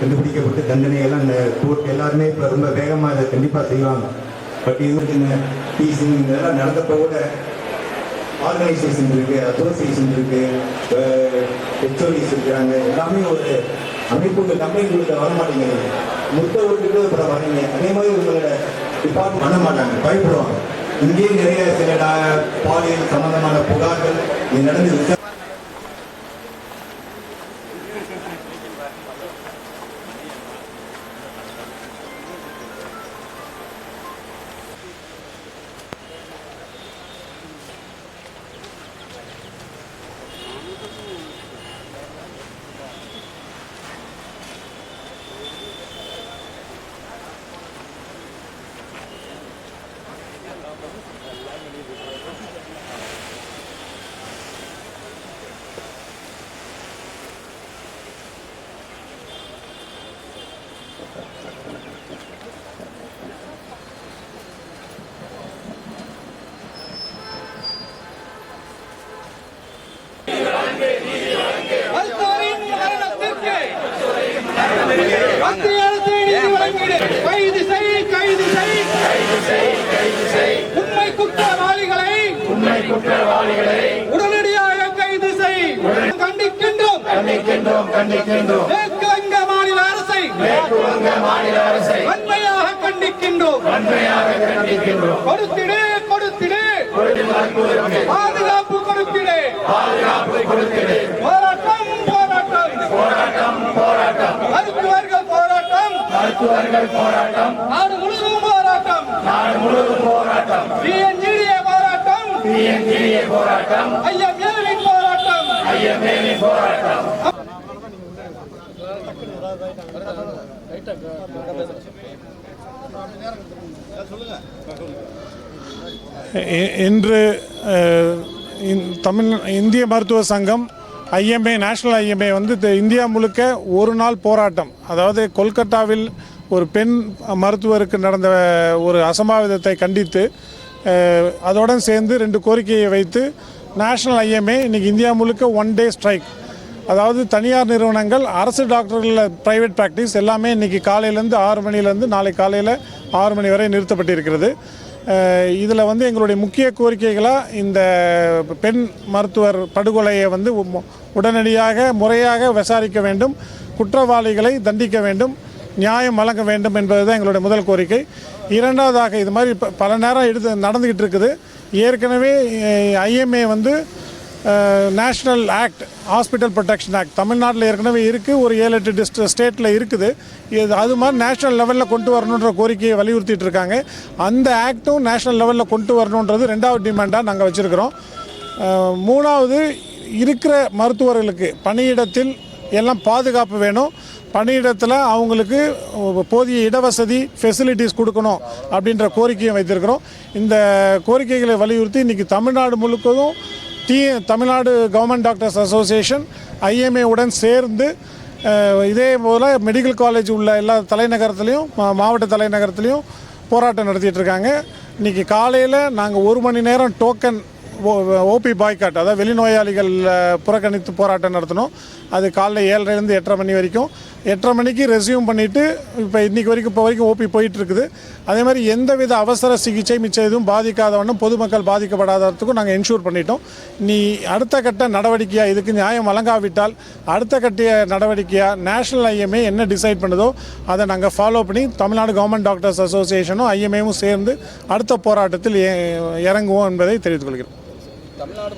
கண்டுபிடிக்கப்பட்டு தண்டனையெல்லாம் இந்த கோர்ட் எல்லாருமே இப்போ ரொம்ப வேகமாக அதை கண்டிப்பாக செய்வாங்க. பட் இது பீஸிங் இதெல்லாம் நடந்தப்போ கூட ஆர்கனைசேஷன் இருக்கு அசோசியேஷன் இருக்கு ஹெச்ஓடிஸ் இருக்கிறாங்க எல்லாமே ஒரு அமைப்புகள் கம்பெனி கொடுக்க வர மாட்டேங்குது முத்த அப்புறம் வரீங்க அதே மாதிரி உங்களோட டிபார்ட் பண்ண மாட்டாங்க பயப்படுவாங்க. இங்கேயே நிறைய சில பாலியல் சம்பந்தமான புகார்கள் இது நடந்து கைது செய் கைது செய் உண்மை குற்றவாளிகளை உண்மை குற்றவாளிகளை உடனடியாக கைது செய் கண்டிக்கின்றோம். கண்டிக்கின்றோம் கண்டிக்கின்றோம். மேற்கு வங்க மாநில அரசை மேற்கு வங்க மாநில அரசை வன்மையாக கண்டிக்கின்றோம். வன்மையாக கண்டிக்கின்றோம். கொடுத்திடு கொடுத்திடு. பாதுகாப்பு கொடுத்திடு. பாதுகாப்பு கொடுத்திடு. போராட்டம் போராட்டம். போராட்டம் மருத்துவர்கள் போராட்டம். நாடு முழுவதும் போராட்டம். நாடு முழுவதும் போராட்டம். பிஎன்ஜிடிஏ போராட்டம். பிஎன்ஜிஏ போராட்டம். போராட்டம். ஐஎம்ஏவி போராட்டம். இ- இன்று அஹ், இந்- தமிழ் இந்திய மருத்துவ சங்கம் ஐஎம்ஏ நேஷனல் ஐஎம்ஏ வந்து இந்தியா முழுக்க ஒரு நாள் போராட்டம். அதாவது கொல்கத்தாவில் ஒரு பெண் மருத்துவருக்கு நடந்த ஒரு அசம்பாவிதத்தை கண்டித்து அதோடன் சேர்ந்து ரெண்டு கோரிக்கையை வைத்து நேஷனல் ஐஎம்ஏ இன்றைக்கி இந்தியா முழுக்க ஒன் டே ஸ்ட்ரைக் அதாவது தனியார் நிறுவனங்கள் அரசு டாக்டர்களில் ப்ரைவேட் ப்ராக்டிஸ் எல்லாமே இன்றைக்கி காலையிலேருந்து ஆறு மணிலேருந்து நாளை காலையில் ஆறு மணி வரை நிறுத்தப்பட்டிருக்கிறது. இதில் வந்து எங்களுடைய முக்கிய கோரிக்கைகளாக இந்த பெண் மருத்துவர் படுகொலையை வந்து உடனடியாக முறையாக விசாரிக்க வேண்டும் குற்றவாளிகளை தண்டிக்க வேண்டும் நியாயம் வழங்க வேண்டும் என்பது தான் எங்களுடைய முதல் கோரிக்கை. இரண்டாவதாக இது மாதிரி பல நேரம் எடுத்து நடந்துக்கிட்டு இருக்குது. ஏற்கனவே ஐஎம்ஏ வந்து national act hospital protection act தமிழ்நாட்டில் ஏற்கனவே இருக்குது ஒரு ஏழு எட்டு டிஸ்ட் ஸ்டேட்டில் இருக்குது. இது அது மாதிரி நேஷ்னல் லெவலில் கொண்டு வரணுன்ற கோரிக்கையை வலியுறுத்திட்டு இருக்காங்க. அந்த ஆக்டும் நேஷ்னல் லெவலில் கொண்டு வரணுன்றது ரெண்டாவது டிமாண்டாக நாங்கள் வச்சுருக்கிறோம். மூணாவது இருக்கிற மருத்துவர்களுக்கு பணியிடத்தில் எல்லாம் பாதுகாப்பு வேணும். பணியிடத்தில் அவங்களுக்கு போதிய இடவசதி ஃபெசிலிட்டிஸ் கொடுக்கணும் அப்படின்ற கோரிக்கையும் வைத்திருக்கிறோம். இந்த கோரிக்கைகளை வலியுறுத்தி இன்றைக்கி Tamil Nadu முழுக்கதும் the Tamil Nadu government doctors association IMA உடன் சேர்ந்து இதே போல் மெடிக்கல் காலேஜ் உள்ள எல்லா தலைநகரத்துலேயும் மா- மாவட்ட தலைநகரத்துலேயும் போராட்டம் நடத்திட்டு இருக்காங்க. இன்றைக்கி காலையில் நாங்கள் ஒரு மணி நேரம் டோக்கன் ஓபி பாய்காட் அதாவது வெளிநோயாளிகள் புறக்கணித்து போராட்டம் நடத்தணும். அது காலைல ஏழரைலேருந்து எட்டரை மணி வரைக்கும். எட்டரை மணிக்கு ரெஸ்யூம் பண்ணிவிட்டு இப்போ இன்றைக்கி வரைக்கும் இப்போ வரைக்கும் ஓபி போயிட்டு இருக்குது அதே மாதிரி எந்தவித அவசர சிகிச்சை மிச்சம் எதுவும் பாதிக்காதவண்ணம் பொதுமக்கள் பாதிக்கப்படாததுக்கும் நாங்கள் என்ஷூர் பண்ணிட்டோம். நீ அடுத்த கட்ட நடவடிக்கையாக இதுக்கு நியாயம் வழங்காவிட்டால் அடுத்த கட்டிய நடவடிக்கையாக நேஷனல் ஐஎம்ஏ என்ன டிசைட் பண்ணுதோ அதை நாங்கள் ஃபாலோ பண்ணி தமிழ்நாடு கவர்மெண்ட் டாக்டர்ஸ் அசோசியேஷனும் ஐஎம்ஏவும் சேர்ந்து அடுத்த போராட்டத்தில் இறங்குவோம் என்பதை தெரிவித்துக் கொள்கிறோம். தமிழ்நாடு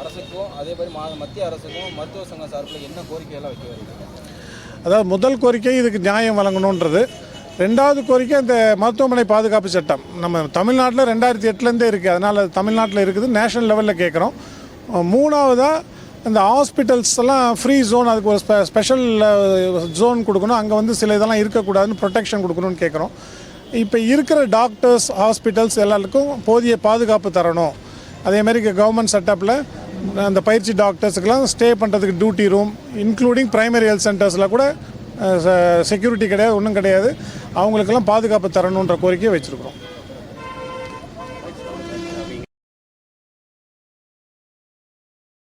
அரசுக்கும் அதே மாதிரி மா மத்திய அரசுக்கும் மருத்துவ சங்கம் சார்பில் என்ன கோரிக்கையெல்லாம் வைக்க வருது அதாவது முதல் கோரிக்கை இதுக்கு நியாயம் வழங்கணுன்றது. ரெண்டாவது கோரிக்கை இந்த மருத்துவமனை பாதுகாப்பு சட்டம். நம்ம தமிழ்நாட்டில் ரெண்டாயிரத்தி எட்டுலேருந்தே இருக்குது அதனால் அது தமிழ்நாட்டில் இருக்குது. நேஷனல் லெவலில் கேட்குறோம். மூணாவதாக இந்த ஹாஸ்பிட்டல்ஸ் எல்லாம் ஃப்ரீ ஜோன் அதுக்கு ஒரு ஸ்பெ ஸ்பெஷல் ஜோன் கொடுக்கணும். அங்கே வந்து சில இதெல்லாம் இருக்கக்கூடாதுன்னு ப்ரொடெக்ஷன் கொடுக்கணும்னு கேட்குறோம். இப்போ இருக்கிற டாக்டர்ஸ் ஹாஸ்பிட்டல்ஸ் எல்லாருக்கும் போதிய பாதுகாப்பு தரணும். அதே மாதிரி கவர்மெண்ட் செட்டப்பில் அந்த பயிற்சி டாக்டர்ஸுக்கெல்லாம் ஸ்டே பண்ணுறதுக்கு duty room including primary health சென்டர்ஸில் கூட செக்யூரிட்டி கிடையாது ஒன்றும் கிடையாது. அவங்களுக்கெல்லாம் பாதுகாப்பு தரணுன்ற கோரிக்கையை வச்சுருக்கிறோம்.